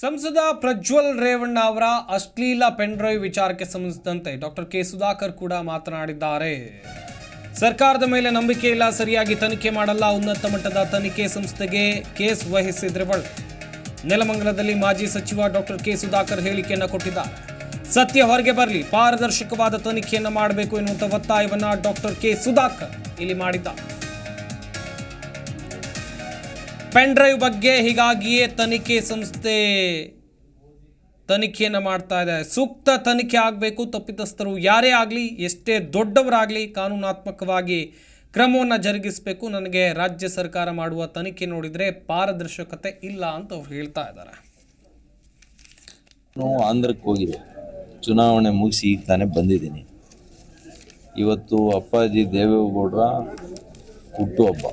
ಸಂಸದ ಪ್ರಜ್ವಲ್ ರೇವಣ್ಣ ಅವರ ಅಶ್ಲೀಲ ಪೆನ್ಡ್ರೈವ್ ವಿಚಾರಕ್ಕೆ ಸಂಬಂಧಿಸಿದಂತೆ ಡಾಕ್ಟರ್ ಕೆ ಸುಧಾಕರ್ ಕೂಡ ಮಾತನಾಡಿದ್ದಾರೆ. ಸರ್ಕಾರದ ಮೇಲೆ ನಂಬಿಕೆ ಇಲ್ಲ, ಸರಿಯಾಗಿ ತನಿಖೆ ಮಾಡಲ್ಲ, ಉನ್ನತ ಮಟ್ಟದ ತನಿಖೆ ಸಂಸ್ಥೆಗೆ ಕೇಸ್ ವಹಿಸಿದ್ರೆವಳ್ ನೆಲಮಂಗಲದಲ್ಲಿ ಮಾಜಿ ಸಚಿವ ಡಾಕ್ಟರ್ ಕೆ ಸುಧಾಕರ್ ಹೇಳಿಕೆಯನ್ನು ಕೊಟ್ಟಿದ್ದಾರೆ. ಸತ್ಯ ಹೊರಗೆ ಬರಲಿ, ಪಾರದರ್ಶಕವಾದ ತನಿಖೆಯನ್ನು ಮಾಡಬೇಕು ಎನ್ನುವಂಥ ಒತ್ತಾಯವನ್ನು ಡಾಕ್ಟರ್ ಕೆ ಸುಧಾಕರ್ ಇಲ್ಲಿ ಮಾಡಿದ್ದಾರೆ. ಪೆನ್ ಡ್ರೈವ್ ಬಗ್ಗೆ ಹೀಗಾಗಿಯೇ ತನಿಖೆ ಸಂಸ್ಥೆ ತನಿಖೆಯನ್ನು ಮಾಡ್ತಾ ಇದೆ. ಸೂಕ್ತ ತನಿಖೆ ಆಗಬೇಕು, ತಪ್ಪಿತಸ್ಥರು ಯಾರೇ ಆಗಲಿ, ಎಷ್ಟೇ ದೊಡ್ಡವರಾಗಲಿ ಕಾನೂನಾತ್ಮಕವಾಗಿ ಕ್ರಮವನ್ನು ಜರುಗಿಸಬೇಕು. ನನಗೆ ರಾಜ್ಯ ಸರ್ಕಾರ ಮಾಡುವ ತನಿಖೆ ನೋಡಿದರೆ ಪಾರದರ್ಶಕತೆ ಇಲ್ಲ ಅಂತ ಅವ್ರು ಹೇಳ್ತಾ ಇದ್ದಾರೆ. ಆಂಧ್ರಕ್ಕೆ ಹೋಗಿದೆ ಚುನಾವಣೆ ಮುಗಿಸಿ ಈಗ ತಾನೇ ಬಂದಿದ್ದೀನಿ. ಇವತ್ತು ಅಪ್ಪಾಜಿ ದೇವೇಗೌಡರ ಹುಟ್ಟುಹಬ್ಬ.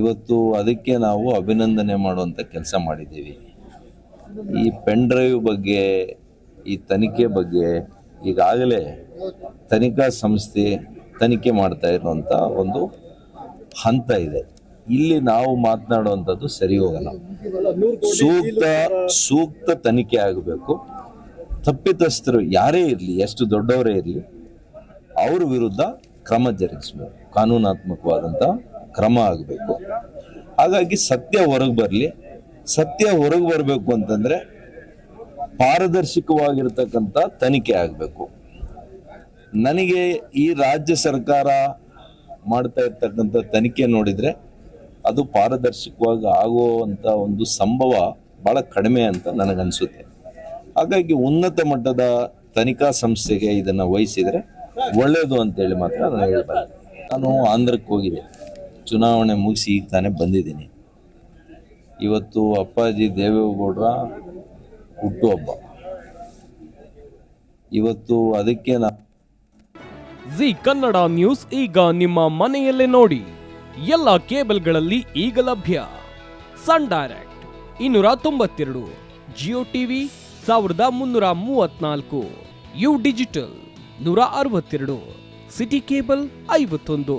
ಇವತ್ತು ಅದಕ್ಕೆ ನಾವು ಅಭಿನಂದನೆ ಮಾಡುವಂಥ ಕೆಲಸ ಮಾಡಿದ್ದೀವಿ. ಈ ಪೆನ್ ಡ್ರೈವ್ ಬಗ್ಗೆ, ಈ ತನಿಖೆ ಬಗ್ಗೆ ಈಗಾಗಲೇ ತನಿಖಾ ಸಂಸ್ಥೆ ತನಿಖೆ ಮಾಡ್ತಾ ಇರುವಂಥ ಒಂದು ಹಂತ ಇದೆ. ಇಲ್ಲಿ ನಾವು ಮಾತನಾಡುವಂಥದ್ದು ಸರಿ ಹೋಗಲ್ಲ. ಸೂಕ್ತ ಸೂಕ್ತ ತನಿಖೆ ಆಗಬೇಕು. ತಪ್ಪಿತಸ್ಥರು ಯಾರೇ ಇರಲಿ, ಎಷ್ಟು ದೊಡ್ಡವರೇ ಇರಲಿ, ಅವ್ರ ವಿರುದ್ಧ ಕ್ರಮ ಜರುಗಿಸಬೇಕು. ಕಾನೂನಾತ್ಮಕವಾದಂಥ ಕ್ರಮ ಆಗಬೇಕು. ಹಾಗಾಗಿ ಸತ್ಯ ಹೊರಗೆ ಬರಲಿ. ಸತ್ಯ ಹೊರಗೆ ಬರಬೇಕು ಅಂತಂದರೆ ಪಾರದರ್ಶಕವಾಗಿರ್ತಕ್ಕಂಥ ತನಿಖೆ ಆಗಬೇಕು. ನನಗೆ ಈ ರಾಜ್ಯ ಸರ್ಕಾರ ಮಾಡ್ತಾ ಇರ್ತಕ್ಕಂಥ ತನಿಖೆ ನೋಡಿದರೆ ಅದು ಪಾರದರ್ಶಕವಾಗಿ ಆಗುವಂಥ ಒಂದು ಸಂಭವ ಭಾಳ ಕಡಿಮೆ ಅಂತ ನನಗನ್ಸುತ್ತೆ. ಹಾಗಾಗಿ ಉನ್ನತ ಮಟ್ಟದ ತನಿಖಾ ಸಂಸ್ಥೆಗೆ ಇದನ್ನು ವಹಿಸಿದರೆ ಒಳ್ಳೆಯದು ಅಂತೇಳಿ ಮಾತ್ರ ನಾನು ಹೇಳ್ಬಾರ್ದು ನಾನು ಆಂಧ್ರಕ್ಕೆ ಹೋಗಿದೆ ಚುನಾವಣೆ ಮುಗಿಸಿ ಈಗ ತಾನೇ ಬಂದಿದ್ದೀನಿ. ಇವತ್ತು ಅಪ್ಪಾಜಿ ದೇವೇಗೌಡರ ಹುಟ್ಟುಹಬ್ಬ ಇವತ್ತು ಅದಕ್ಕೆ ನಾ ಜಿ ಕನ್ನಡ ನ್ಯೂಸ್ ಈಗ ನಿಮ್ಮ ಮನೆಯಲ್ಲೇ ನೋಡಿ. ಎಲ್ಲ ಕೇಬಲ್ಗಳಲ್ಲಿ ಈಗ ಲಭ್ಯ. ಸನ್ ಡೈರೆಕ್ಟ್ ಇನ್ನೂರ ತೊಂಬತ್ತೆರಡು, ಜಿಯೋ ಟಿವಿ ಸಾವಿರದ ಮುನ್ನೂರ ಮೂವತ್ನಾಲ್ಕು ಯು ಡಿಜಿಟಲ್ ನೂರ ಅರವತ್ತೆರಡು, ಸಿಟಿ ಕೇಬಲ್ ಐವತ್ತೊಂದು.